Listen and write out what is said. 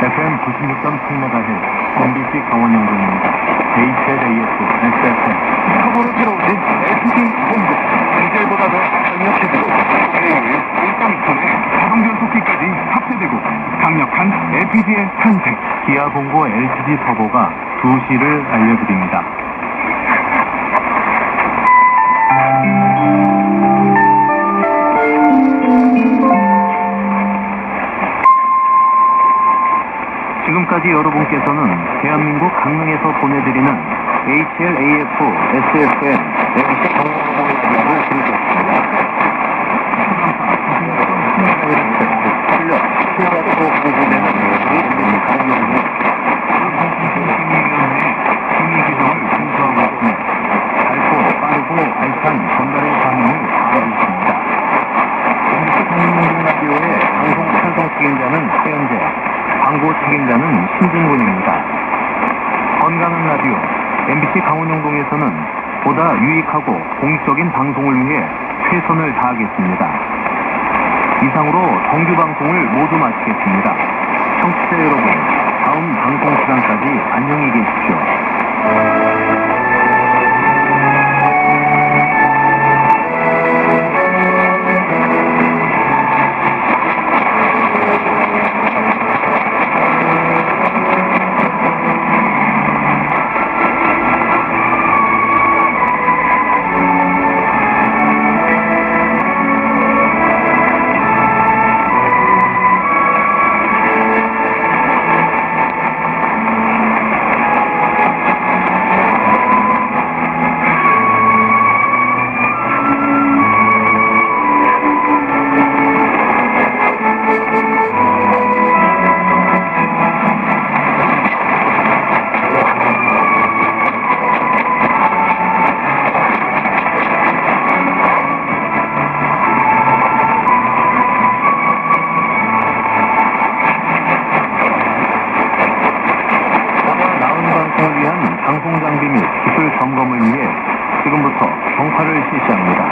FM 96.7MHz MBC 강원영동입니다. HLAF, SFM. 처음으로 들어오신 SD 본부 디젤보다 더 강력해지고 플레이를 1.2톤의 자동 변속기까지 합세되고 강력한 LPG의 탄생 기아 봉고 LCD 터보가 2시를 알려드립니다. 지금까지 여러분께서는 대한민국 강릉에서 보내드리는 HLAF, SFM, MBC 강원영동을 들으셨습니다. 책임자는 신진군입니다. 건강한 라디오 MBC 강원영동에서는 보다 유익하고 공익적인 방송을 위해 최선을 다하겠습니다. 이상으로 정규 방송을 모두 마치겠습니다. 청취자 여러분, 방송 장비 및 기술 점검을 위해 지금부터 정파를 실시합니다.